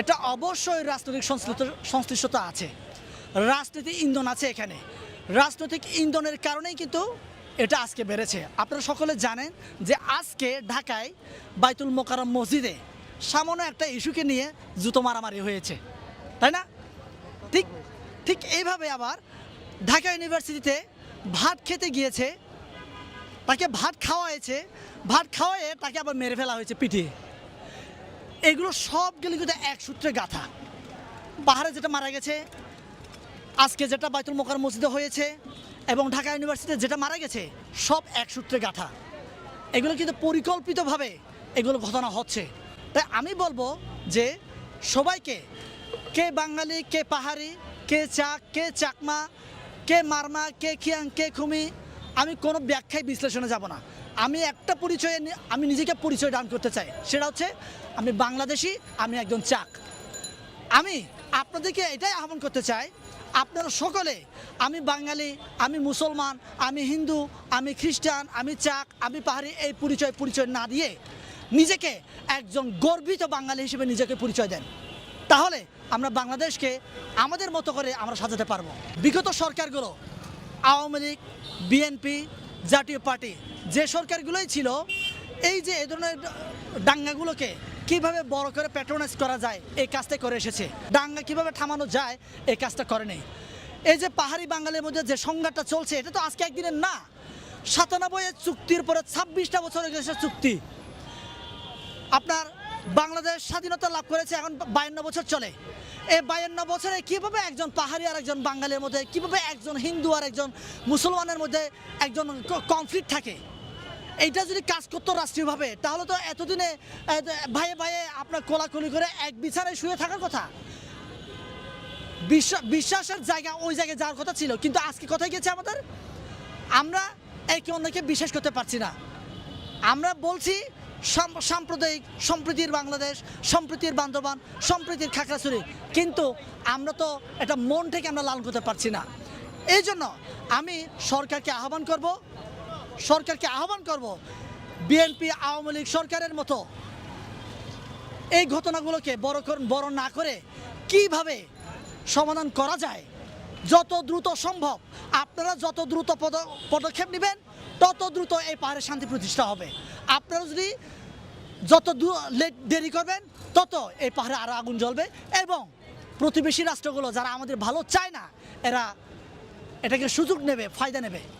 এটা অবশ্যই রাজনৈতিক সংশ্লিষ্ট সংশ্লিষ্টতা আছে। রাজনীতি ইন্ধন আছে এখানে। রাজনৈতিক ইন্ধনের কারণেই কিন্তু এটা আজকে বেড়েছে। আপনারা সকলে জানেন যে আজকে ঢাকায় বাইতুল মোকারম মসজিদে সামান্য একটা ইস্যুকে নিয়ে জুতো মারামারি হয়েছে। তাই না? ঠিক ঠিক এইভাবে আবার ঢাকা ইউনিভার্সিটিতে ভাত খেতে গিয়েছে, তাকে ভাত খাওয়াইছে ভাত খাওয়ায়ে তাকে আবার মেরে ফেলা হয়েছে পিটিয়ে। এগুলো সবগুলো কিন্তু এক সূত্রে গাথা। পাহাড়ে যেটা মারা গেছে, আজকে যেটা বাইতুল মোকার মসজিদে হয়েছে এবং ঢাকা ইউনিভার্সিটিতে যেটা মারা গেছে, সব এক সূত্রে গাথা। এগুলো কিন্তু পরিকল্পিতভাবে এগুলো ঘটনা হচ্ছে। তাই আমি বলব যে সবাইকে, কে বাঙালি, কে পাহাড়ি, কে চাক কে চাকমা, কে মারমা, কে খিয়াং, কে খুমি আমি কোনো ব্যাখ্যায় বিশ্লেষণে যাব না। আমি একটা পরিচয়ে আমি নিজেকে পরিচয় দান করতে চাই। সেটা হচ্ছে, আমি বাংলাদেশি, আমি একজন চাক। আমি আপনাদেরকে এটাই আহ্বান করতে চাই, আপনারা সকলে, আমি বাঙালি, আমি মুসলমান, আমি হিন্দু, আমি খ্রিস্টান, আমি চাক, আমি পাহাড়ি, এই পরিচয় পরিচয় না দিয়ে নিজেকে একজন গর্বিত বাঙালি হিসেবে নিজেকে পরিচয় দেন। তাহলে আমরা বাংলাদেশকে আমাদের মতো করে আমরা সাজাতে পারব। বিগত সরকারগুলো আওয়ামী লীগ, বিএনপি জাতীয় পার্টি, যে সরকারগুলোই ছিল, এই যে এ ধরনের দাঙ্গাগুলোকে কীভাবে বড় করে প্যাট্রোনাইজ করা যায়, এই কাজটা করে এসেছে। দাঙ্গা কীভাবে থামানো যায়, এই কাজটা করে নেই। এই যে পাহাড়ি বাঙালির মধ্যে যে সংঘাতটা চলছে, এটা তো আজকে একদিনের না। সাতানব্বই চুক্তির পরে ছাব্বিশটা বছর গেছে চুক্তি। আপনার বাংলাদেশ স্বাধীনতা লাভ করেছে, এখন বায়ান্ন বছর চলে। এই বায়ান্ন বছরে কীভাবে একজন পাহাড়ি আর একজন বাঙালির মধ্যে, কীভাবে একজন হিন্দু আর একজন মুসলমানের মধ্যে একজন কনফ্লিক্ট থাকে? এইটা যদি কাজ করতো রাষ্ট্রীয়ভাবে, তাহলে তো এতদিনে ভাইয়ে ভাইয়ে আপনার কোলাকুলি করে এক বিছানায় শুয়ে থাকার কথা। বিশ্বাস, বিশ্বাসের জায়গা ওই জায়গায় যাওয়ার কথা ছিল, কিন্তু আজকে কোথায় গেছে আমাদের? আমরা একে অন্যকে বিশ্বাস করতে পারছি না। আমরা বলছি সাম্প্রদায়িক, সম্প্রীতির বাংলাদেশ, সম্প্রীতির বান্ধবান সম্প্রীতির খাগড়াছড়ি। কিন্তু আমরা তো এটা মন থেকে আমরা লালন করতে পারছি না। এই জন্য আমি সরকারকে আহ্বান করব, সরকারকে আহ্বান করব, বিএনপি আওয়ামী লীগ সরকারের মতো এই ঘটনাগুলোকে বড় বড় না করে কীভাবে সমাধান করা যায়, যত দ্রুত সম্ভব আপনারা যত দ্রুত পদ- পদক্ষেপ নেবেন, তত দ্রুত এই পাহাড়ে শান্তি প্রতিষ্ঠা হবে। আপনারা যদি যত লেট- দেরি করবেন, তত এই পাহাড়ে আরও আগুন জ্বলবে এবং প্রতিবেশী রাষ্ট্রগুলো যারা আমাদের ভালো চায় না, এরা এটাকে সুযোগ নেবে, ফায়দা নেবে।